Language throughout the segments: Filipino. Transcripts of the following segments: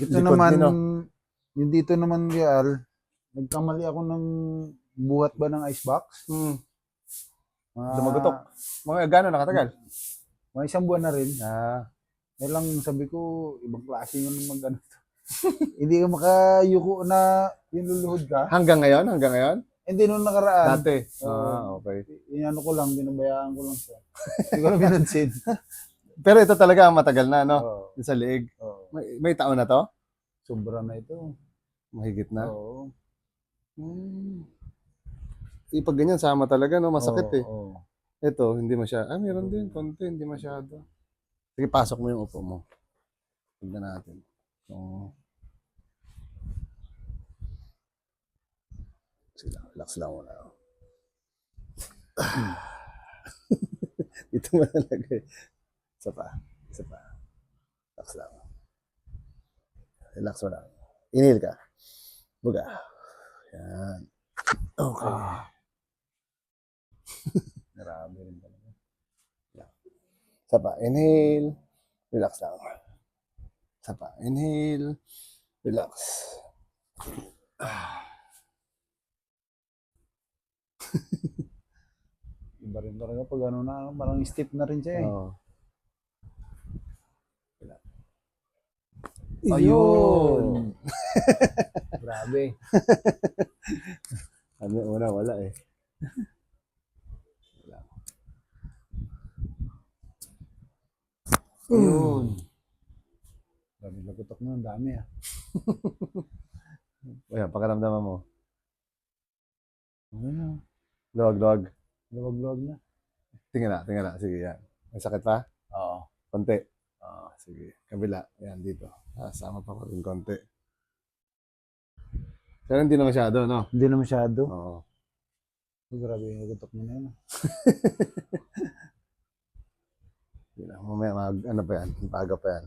Ito Likod naman, din, no? yung dito naman, Real, nagkamali ako ng buhat ba ng icebox? Hmm. Mga, Dumagutok. Mga gano'n nakatagal? Mga isang buwan na rin. Ah. Eh lang sabi ko, ibang klase yun mag ano. Hindi ka makayuko na yung luluhod ka. Hanggang ngayon? Hanggang ngayon? Hindi nung nakaraan. Dati. Oo. Ah, okay. Inano ko lang, binabayaan ko lang siya. Hindi ko na binansin. Pero ito talaga ang matagal na, no? Oo. Yung sa liig. Oo. May, may taon na to? Sobra na ito. Mahigit na. Oo. Hmm. Eh, pag ganyan, sama talaga, no? Masakit Oo, eh. oo. Ito, hindi masyado. Ah, meron din. Konti, hindi masyado. Sige, pasok mo yung upo mo. Tignan natin. So, Sige lang, relax lang muna. Dito mo nalagay. Isa pa. Isa pa. Relax lang. Relax mo lang. Inhale ka. Buga. Yan. Okay. Ah. Grabe rin talaga. Isa pa. Inhale. Relax lang. Isa pa. Inhale. Relax. Iba rin talaga pag ano na, parang stiff na rin siya eh. Oo. Ayun! Grabe. Ano una, wala eh. Wala. Ayun. Grabe lagutok na, ang dami ah. Ayan, pakiramdaman mo. Ayun, Luwag-luwag. luwag-luwag na. Tingnan na, tingnan na. Sige, yan. May sakit pa? Oo. Konti. Ah, sige. Kabila. Yan, dito. Ah, sama pa ko rin konti. Pero hindi na masyado, no? Hindi na masyado. Oo. Grabe yung lagutok mo na yun ah. Sige lang. Mamaya, mag, ano pa yan? Paga pa yan.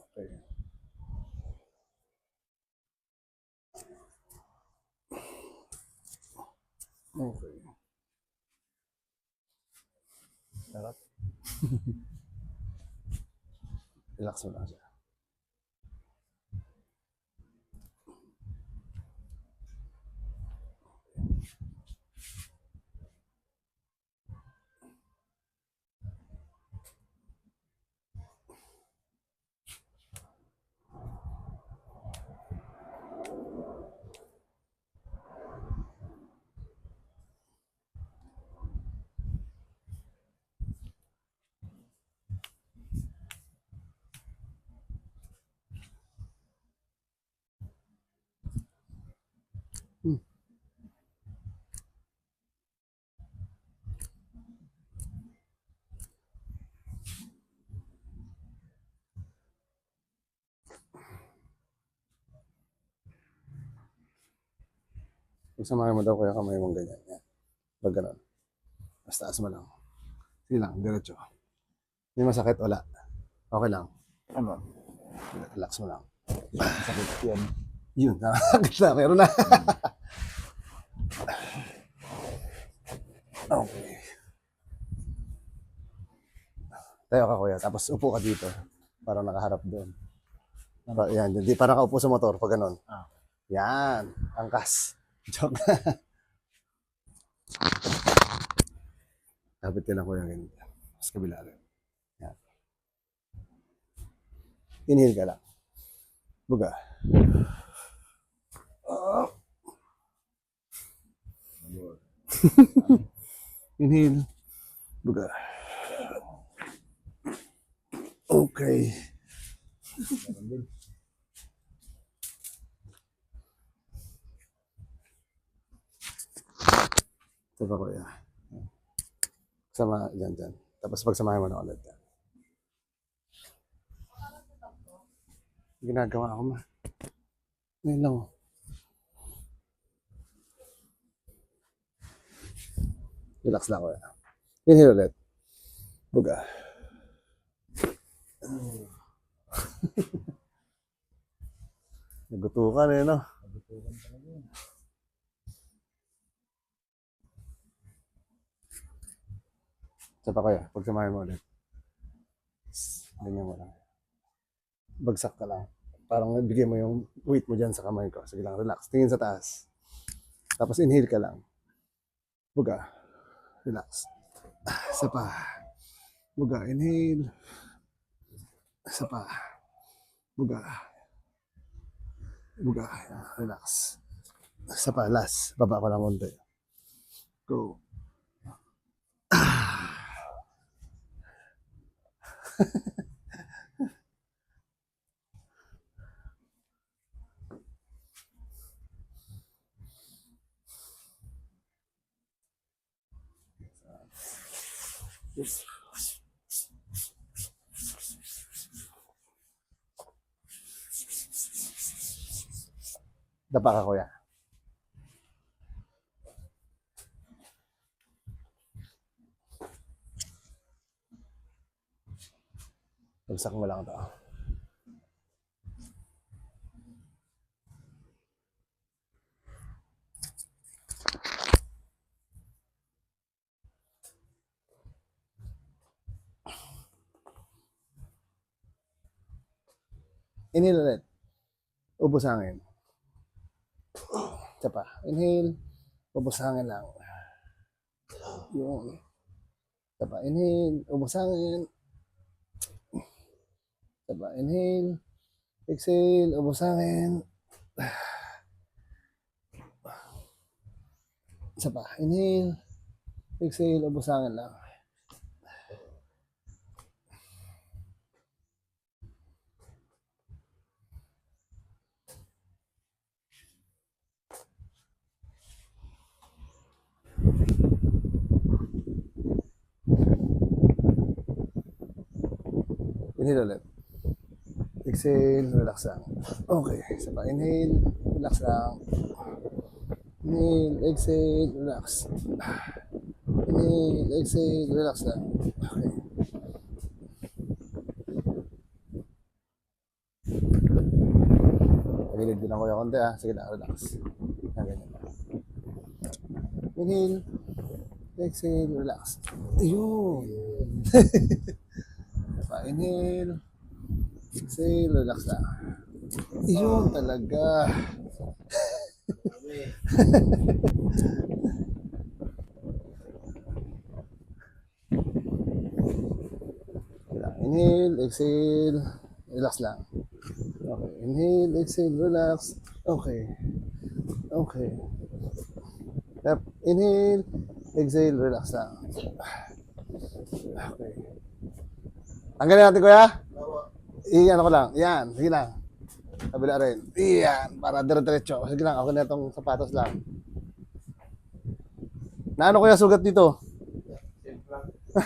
Okay. Okay. Sarap. Relax Pagsamahin mo daw kaya kamay mong ganyan. Yan. Pag ganun. Mas taas mo lang. Sige lang, diretso. May masakit? Wala. Okay lang. Ano? Relax mo lang. Sakit yan. Yun, nakakakit na. Meron na. okay. Tayo ka kuya, tapos upo ka dito. Para nakaharap doon. Pa, yan, hindi para nakaupo sa motor pag ganun. Ah. Yan, angkas. Joke. Kapit ka na kuya ganyan. Mas kabila rin. Yan. Inhale ka lang. Buga. Inhale. Buga. Okay. Ito pa kuya. Sama dyan dyan. Tapos pagsamahin mo na ulit yan. Ginagawa ko ma. Ngayon lang oh. Relax lang kuya. Inhale ulit. Buga. Nagutukan eh, no? Nagutukan talaga Isa pa kuya, pagsamahin mo ulit. Ganyan mo lang. Bagsak ka lang. Parang bigay mo yung weight mo dyan sa kamay ko. Sige lang, relax. Tingin sa taas. Tapos inhale ka lang. Buga. Relax. Isa pa. Buga. Inhale. Isa pa. Buga. Buga. Relax. Isa pa. Last. Baba ko lang konti. Go. Dapa ka, kuya. Bagsak mo lang to. Inhale ulit. Ubos hangin. Isa. Inhale. Ubos hangin lang. Yun. Isa pa. Inhale. Ubos hangin. Isa. Inhale. Exhale. Ubos hangin. Isa pa. Inhale. Exhale. Ubos hangin lang. Inhale ulit. Exhale, relax lang. Okay, isa pa. Inhale, relax lang. Inhale, exhale, relax. Inhale, exhale, relax lang. Okay. Pagilid din ako yung konti ah. Sige lang, relax. Yan, ganyan lang. Inhale, exhale, relax. Ayun. Pa, inhale. Exhale, relax lang. Yun talaga. Inhale, exhale, relax lang. Okay, inhale, exhale, relax. Okay. Okay. Yep. Inhale, exhale, relax lang. Okay. Tanggalin natin, kuya? Iyan ako lang. Yan. Sige lang. Kabila rin. Iyan. Para dire-diretso. Sige lang. Ako na itong sapatos lang. Naano kuya sugat dito?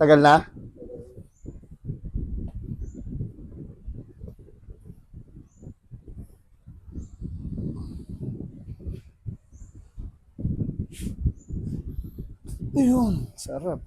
Tagal na? Ayun. Sarap.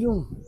Yung.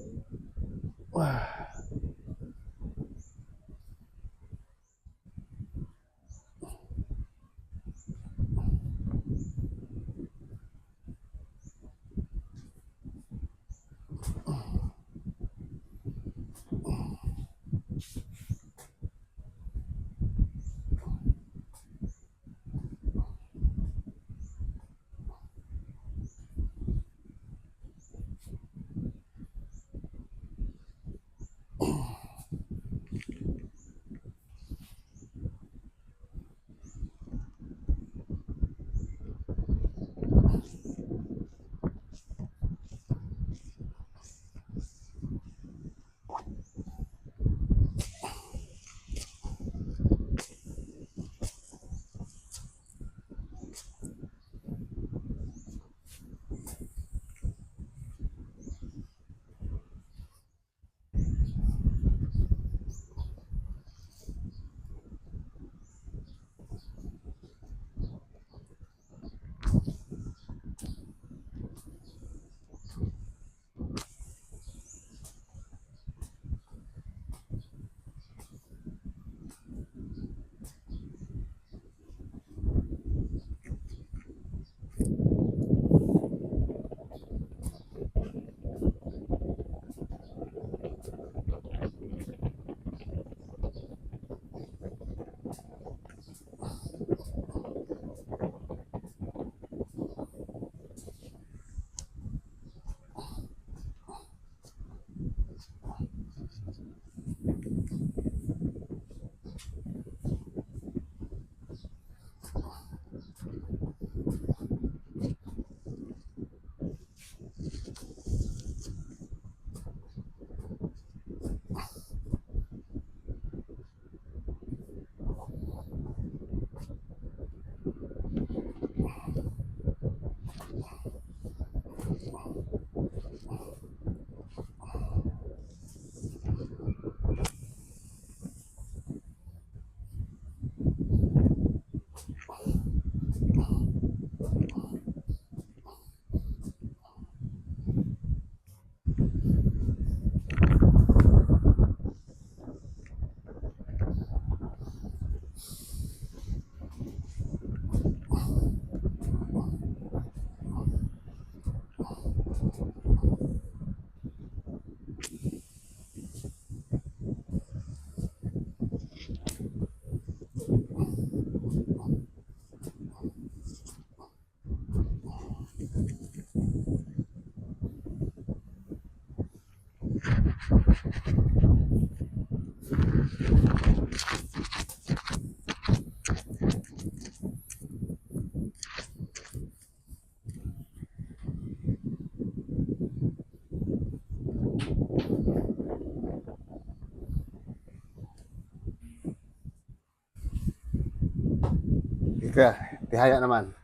Kaya, tihaya naman.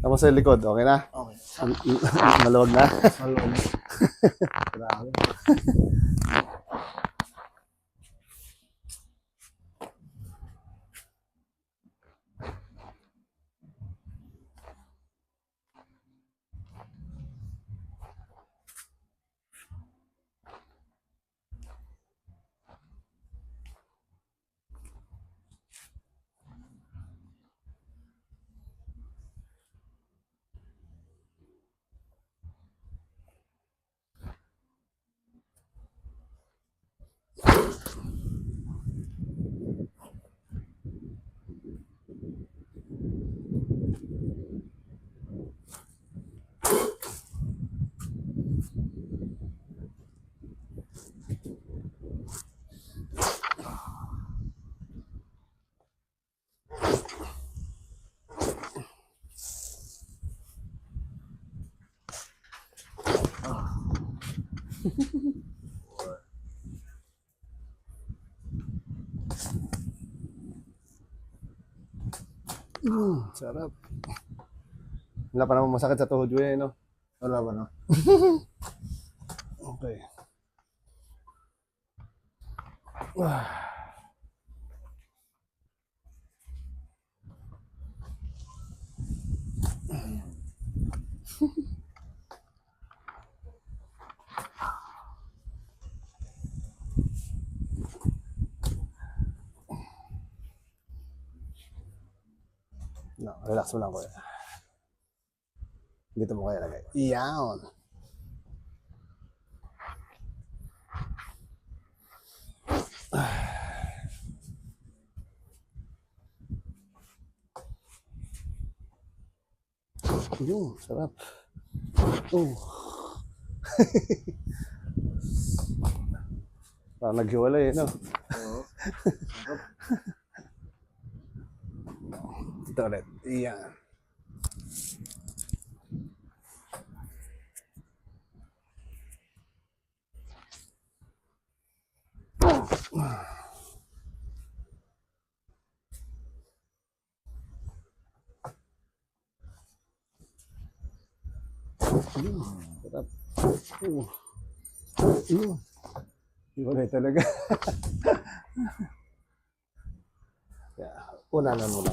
Tapos sa likod, okay na? Okay. Maluwag na? Malong. Grabe. Mm, sarap. Wala pa naman masakit sa tuhod mo eh, no? Wala ba no? Okay. No, relax mo lang ko. Dito mo kaya lagay. Iyan. Yun, sarap. Oh. Parang naghiwalay, eh, no? Oo. Ito ulit. Iyan. Yun, sarap. Yun. Iwalay talaga. yeah. Una na muna.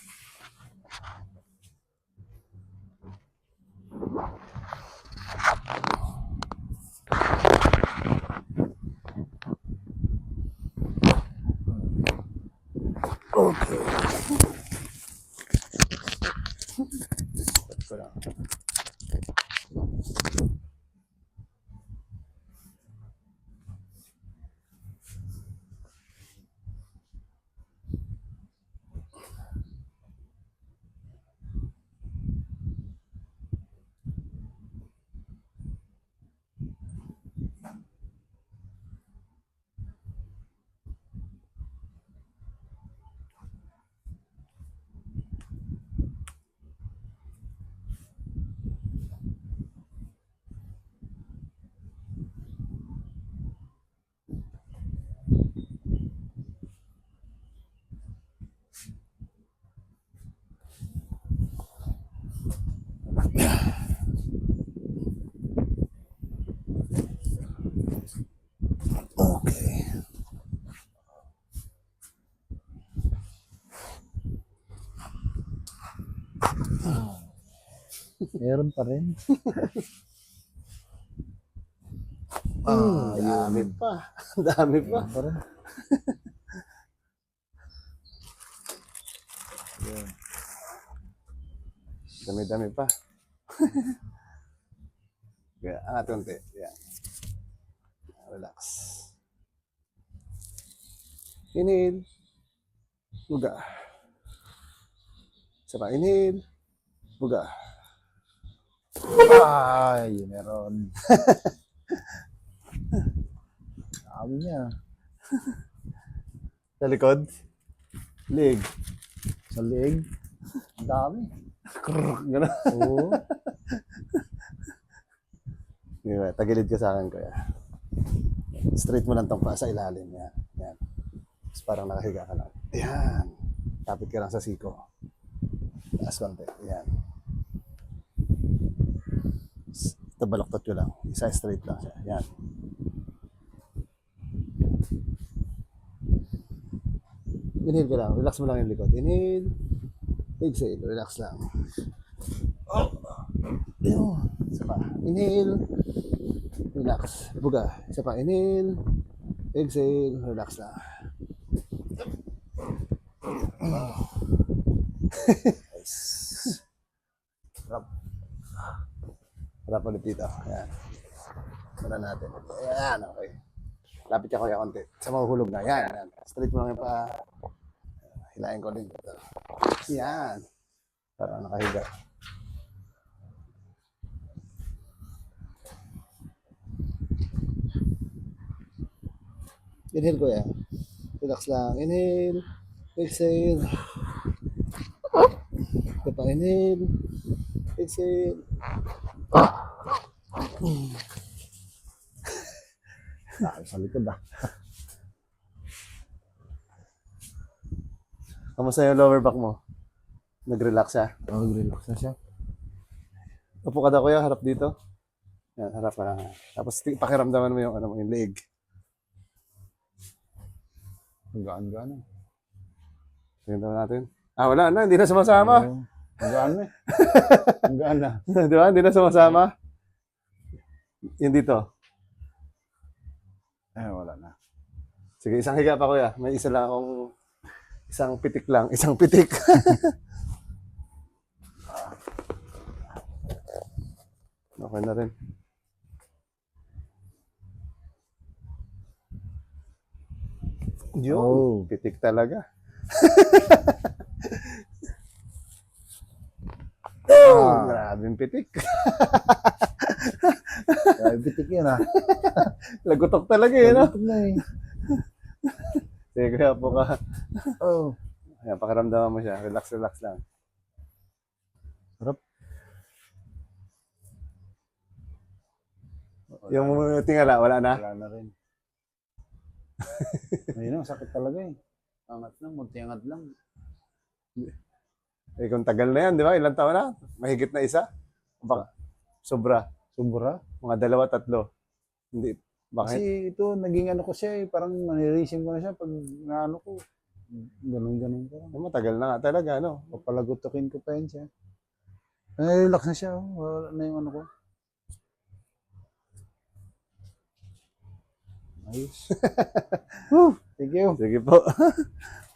Okay. Ito lang. Okay. Meron pa rin. Ah, dami pa. Dami pa. Meron pa rin. Dami-dami pa. Kaya, angat konti. Yan. Relax. Inhale. Buga. Isa pa. Inhale. Buga. Ay, meron. Sabi niya. Sa likod. Leg. Sa leeg. Ang dami. Gano'n. Oo. Diba, tagilid ka sa akin, kuya. Straight mo lang tong pa sa ilalim. Yan. Yan. Tapos parang nakahiga ka lang. Yan. Tapit ka lang sa siko. Taas konti. Yan. S- Tabaloktot ko lang. Isa straight lang siya. Yan. Inhale ka lang. Relax mo lang yung likod. Inhale. Exhale. Relax lang. Oh. Isa pa. Inhale. Relax. Buga. Isa pa. Inhale. Exhale. Relax lang. nice. Harap. Harap ulit dito. Ayan. Wala natin. Ayan. Okay. Lapit ka kuya konti. Sa mahuhulog na. Ayan. Ayan. Straight mo lang pa. Hilahin ko din. Ayan. Para nakahiga. Inhale ko ya. Relax lang. Inhale. Exhale. Ito pa. Inhale. Exhale. Dami sa likod ah. Kamusta yung lower back mo? Nag-relax siya. Oh, relax na siya. Upo ka daw kuya, harap dito. Yan, harap ka lang. Tapos pakiramdaman mo yung, ano, mo, yung leg. Ang gaan-gaan. Tingnan natin. Ah, wala na. Hindi na sumasama. Oo. Ang gaan eh. Ang gaan na. Di ba? Hindi na sumasama. Yung dito. Eh, wala na. Sige, isang higa pa kuya. May isa lang akong isang pitik lang. Isang pitik. okay na rin. Yun. Oh. Pitik talaga. Ah. Grabe yung pitik. Kaya bitik yun ah. Lagutok talaga eh, no? Bitik na eh. Sige, kuya po ka. Oh. Ayan, pakiramdaman mo siya. Relax, relax lang. Sarap. Yung tingala, wala na? Wala na rin. Ayun sakit talaga eh. Angat lang, munti angat lang. Eh, kung tagal na yan, di ba? Ilang taon na? Mahigit na isa? Baka, sobra. Sobra. Mga dalawa, tatlo. Hindi. Bakit? Kasi ito, naging ano ko siya eh. Parang manirisim ko na siya pag naano ko. Ganun-ganun ko. Eh, matagal na nga talaga, no? Papalagutukin ko pa yun siya. Eh, relax na siya. oh. Wala na yung ano ko. Ayos. Woo! Thank you. Sige po.